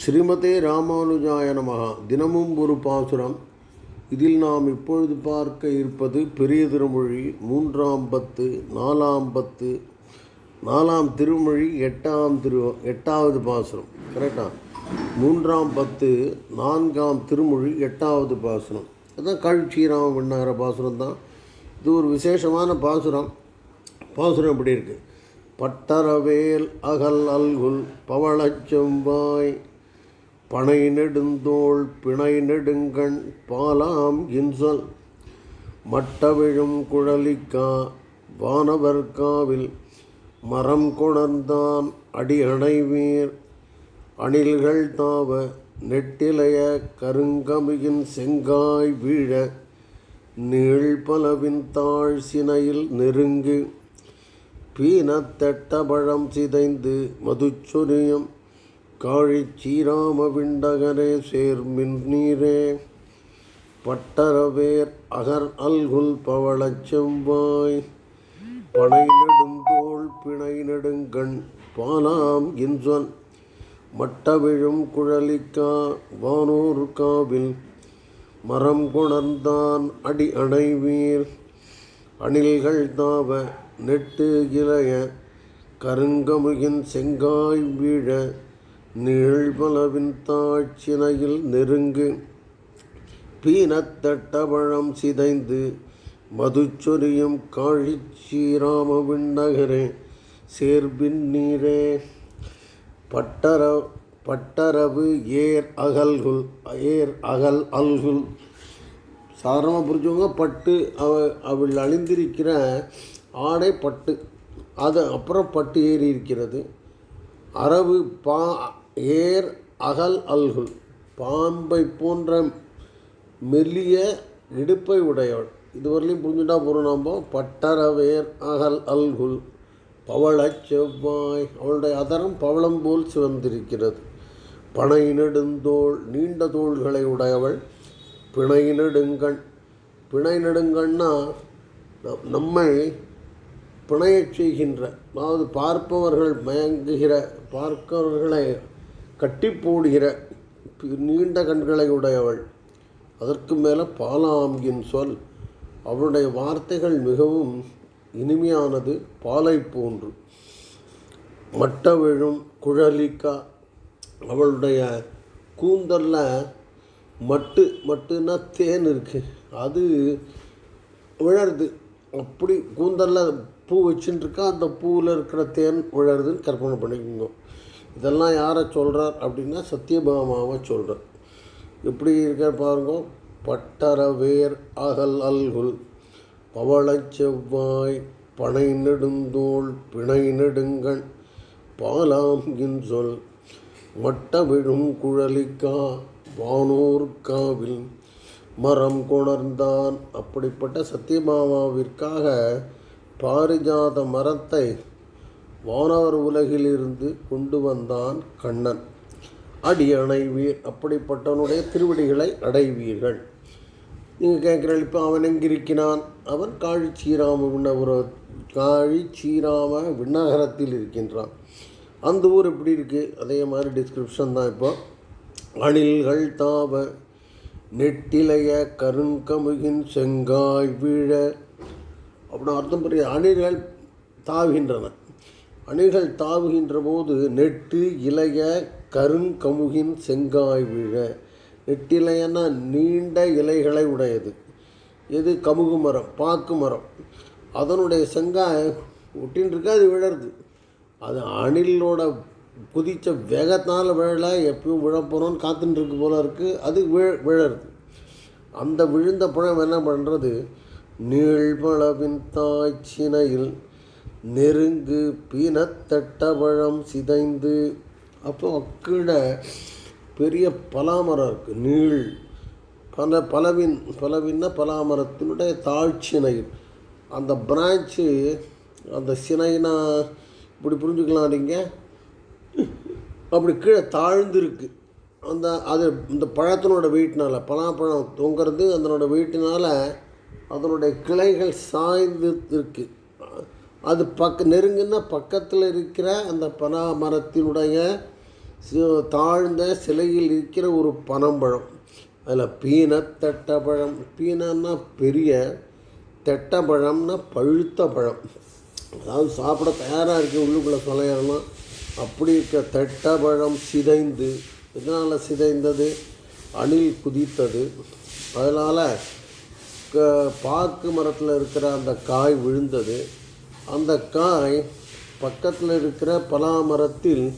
ஸ்ரீமதே ராமானுஜாய நமகா தினமும் ஒரு பாசுரம். இதில் நாம் இப்பொழுது பார்க்க இருப்பது பெரிய திருமொழி மூன்றாம் பத்து நாலாம் பத்து நாலாம் திருமொழி எட்டாம் திரு எட்டாவது பாசுரம். கரெக்டா மூன்றாம் பத்து நான்காம் திருமொழி எட்டாவது பாசுரம். அதுதான் கழ்ச்சீராம விண்ணாகிற பாசுரம் தான். இது ஒரு விசேஷமான பாசுரம். பாசுரம் இப்படி இருக்குது பட்டரவேல் அகல் அல்குல் பவளச் செவ்வாய் பனை நெடுந்தோள் பிணை நெடுங்கண் பாலாம் இன்சொல். மட்டவிழும் குழலிக்கா வானவர்காவில் மரம் கொணர்ந்தான் அடி அணைவீர் அணில்கள் தாவ நெட்டிலைய கருங்கமியின் செங்காய் வீழ நீழ்பலவின் தாழ் சினையில் நெருங்கு. பீனத்தெட்டபழம் சிதைந்து மதுச்சொரியும் காழிச் சீராம விண்டகரே சேர்மின் நீரே. பட்டரவேர் அகர் அல்குல் பவளச் செவ்வாய். பனை நெடுந்தோள் பிணை நெடுங்கண் பாலாம் இன்சொன் மட்டவிழும் குழலிக்கா வானூர் காவில். மரம் கொணர்ந்தான் அடி அணைவீர். அணில்கள் தாவ நெட்டு இளைய. கருங்கமுகின் செங்காய் வீழ. நீழ்பலவின் தாழ்ச்சினையில் நெருங்கு. பீனத்தட்டபழம் சிதைந்து மதுச்சொரியும் காழி சீராம விண்ணகரே சேர்பின் நீரே. பட்டர பட்டரவு ஏர் அகல்குல் ஏர் அகல் அல்குல். சாதாரணமாக புரிஞ்சவங்க பட்டு அவ அவள் அணிந்திருக்கிற ஆடை பட்டு அது அப்புறம் பட்டு ஏறி இருக்கிறது. அரவு பா ஏர் அகல் அல்குல் பாம்பை போன்ற மெல்லிய இடுப்பை உடையவள். இதுவரையிலும் புரிஞ்சுட்டா போகிறோம் நம்ப பட்டரவேர் அகல் அல்குல் பவளச் செவ்வாய். அவளுடைய அதரம் பவளம் போல் சிவந்திருக்கிறது. பனை நெடுந்தோள் நீண்ட தோள்களை உடையவள். பிணை நெடுங்கண் பிணை நெடுங்கண்ணா நம்மை பிணையச் செய்கின்ற அதாவது பார்ப்பவர்கள் மயங்குகிற பார்க்கவர்களை கட்டி போடுகிற நீண்ட கண்களை உடையவள். அதற்கு மேலே பாலாம்கின் சொல். அவளுடைய வார்த்தைகள் மிகவும் இனிமையானது பாலை போன்று. மட்ட விழும் குழலிக்கா. அவளுடைய கூந்தலில் மட்டு மட்டுன்னா தேன் இருக்குது அது விழருது அப்படி கூந்தலில் பூ வச்சுட்டுருக்கா அந்த பூவில் இருக்கிற தேன் விழருதுன்னு கற்பனை பண்ணிக்கோங்க. இதெல்லாம் யாரை சொல்கிறார் அப்படின்னா சத்யபாமாவை சொல்கிறார் எப்படி இருக்க பாருங்க பட்டரவேர் அகல் அல்குல் பவளச் செவ்வாய் பனை நெடுந்தோள் பிணை நெடுங்கள் பாலாம்கின் சொல் மட்ட விழும் குழலிக்கா வானோர்காவில் மரம் கொணர்ந்தான். அப்படிப்பட்ட சத்யபாமாவிற்காக பாரிஜாத மரத்தை வானவர் உலகிலிருந்து கொண்டு வந்தான் கண்ணன். அடி அணைவீர் அப்படிப்பட்டவனுடைய திருவடிகளை அடைவீர்கள். நீங்கள் கேட்குறீங்க இப்போ அவன் எங்கிருக்கிறான்? அவன் காழி சீராம விண்ணபுர காழி சீராம விண்ணகரத்தில் இருக்கின்றான். அந்த ஊர் எப்படி இருக்குது அதே மாதிரி டிஸ்கிரிப்ஷன் தான் இப்போ. அணில்கள் தாவ நெட்டிலைய கருங்கமுகின் செங்காய் வீழ அப்படின்னு அர்த்தம் புரிய அணில்கள் தாவுகின்றன. அணில்கள் தாவுகின்ற போது நெட்டு இலைய கருங்கமுகின் செங்காய் விழ. நெட்டிலையன்னா நீண்ட இலைகளை உடையது. எது கமுகு மரம் பாக்கு மரம்? அதனுடைய செங்காய் ஒட்டின்னு அது விழருது அது அணிலோட குதித்த வேகத்தால் விழல எப்பயும் விழப்போகிறோன்னு காத்துன்னு இருக்கு போல இருக்குது அது விழ விழருது அந்த விழுந்த பழம் என்ன பண்ணுறது நீழ்மளவின் தாய்ச்சினையில் நெருங்கு பீனத்தட்ட பழம் சிதைந்து. அப்போ கீழே பெரிய பலாமரம் இருக்குது நீள். பல பலவின் பலவின்னா பலாமரத்தினுடைய தாழ்ச்சினை அந்த பிரான்ச்சு அந்த சினைனா இப்படி புரிஞ்சுக்கலாம் நீங்கள் அப்படி கீழே தாழ்ந்துருக்கு. அந்த அது இந்த பழத்தினோட வெயிட்னால பலாப்பழம் தொங்குறது அதனோட வெயிட்டினால் அதனுடைய கிளைகள் சாய்ந்து இருக்குது அது பக்க நெருங்கின பக்கத்தில் இருக்கிற அந்த பனா மரத்தினுடைய தாழ்ந்த சிலையில் இருக்கிற ஒரு பனம்பழம். அதில் பீனத்தட்டப்பழம். பீனன்னா பெரிய தெட்டப்பழம்னா பழுத்த பழம். அதாவது சாப்பிட தயாராக இருக்கு உள்ளுக்குள்ளே சொலையறணும் அப்படி இருக்க தெட்டப்பழம் சிதைந்து இதனால் சிதைந்தது? அணில் குதித்தது. அதனால் க பாக்கு மரத்தில் இருக்கிற அந்த காய் விழுந்தது. அந்த காய் பக்கத்தில் இருக்கிற பலாமரத்தில்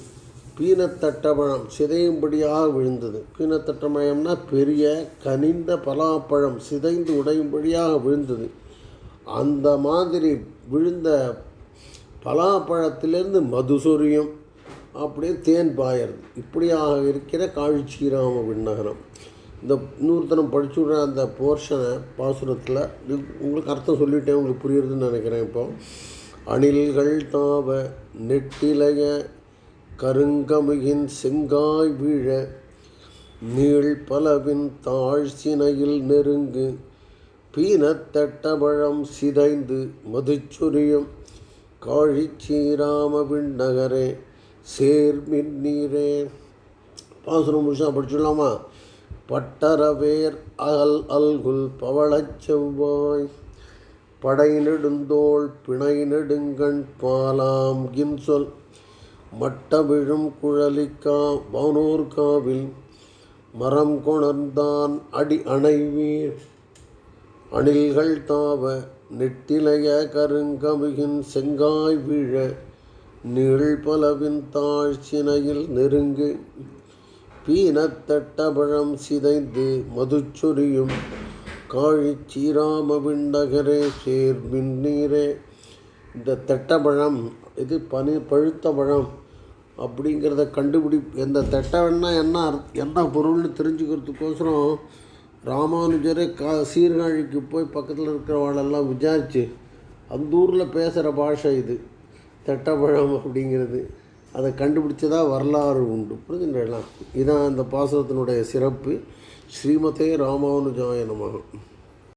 மரத்தில் சிதையும்படியாக விழுந்தது. பீனத்தட்டமயம்னா பெரிய கனிந்த பலாப்பழம் சிதைந்து உடையும்படியாக விழுந்தது. அந்த மாதிரி விழுந்த பலாப்பழத்திலேருந்து மது சொரியும் அப்படியே தேன் பாயறது. இப்படியாக இருக்கிற காழிச்சீராம விண்ணகரம். இந்த இன்னொருத்தனம் படிச்சு விடுற அந்த போர்ஷனை பாசுரத்தில் உங்களுக்கு அர்த்தம் சொல்லிட்டேன் உங்களுக்கு புரியுறதுன்னு நினைக்கிறேன் இப்போ. அணில்கள் தாவ நெட்டிலைய கருங்கமிகின் செங்காய் வீழ நீள் பலவின் தாழ் சினையில் நெருங்கு பீனத்தட்டபழம் சிதைந்து மதுச்சொரியும் காழிச்சீராமவின் நகரே சேர்மின் நீரே. பாசுரம் முழுசா படிச்சுடலாமா? பட்டரவேர் அகல் அல்குல் பவளச் செவ்வாய். படை நெடுந்தோள் பிணை நெடுங்கண் பாலாம் கின்சொல் மட்ட விழும் குழலிக்கா வானோர்காவில் மரம் கொணர்ந்தான் அடி அணைவீர். அணில்கள் தாவ நெட்டிலைய கருங்கமிகின் செங்காய் வீழ. நீள் பலவின் தாழ்ச்சினையில் நெருங்கு. பீனத்தட்டபழம் சிதைந்து மதுச்சொரியும் காழி சீராம விண்ணகரே சேர் மின்னீரே இந்த தட்டபழம் இது பனி பழுத்த பழம் அப்படிங்கிறத கண்டுபிடி இந்த தட்டவன்னா என்ன என்ன பொருள்னு தெரிஞ்சுக்கிறதுக்கோசரம் ராமானுஜரே கா சீர்காழிக்கு போய் பக்கத்தில் இருக்கிறவாளெல்லாம் விசாரித்து அந்த ஊரில் பேசுகிற பாஷை இது தட்டப்பழம் அப்படிங்கிறது. அதை கண்டுபிடிச்சதாக வரலாறு உண்டு. புரிஞ்சுங்களா இதான் அந்த பாசனத்தினுடைய சிறப்பு. ஸ்ரீமதே ராமானுஜாய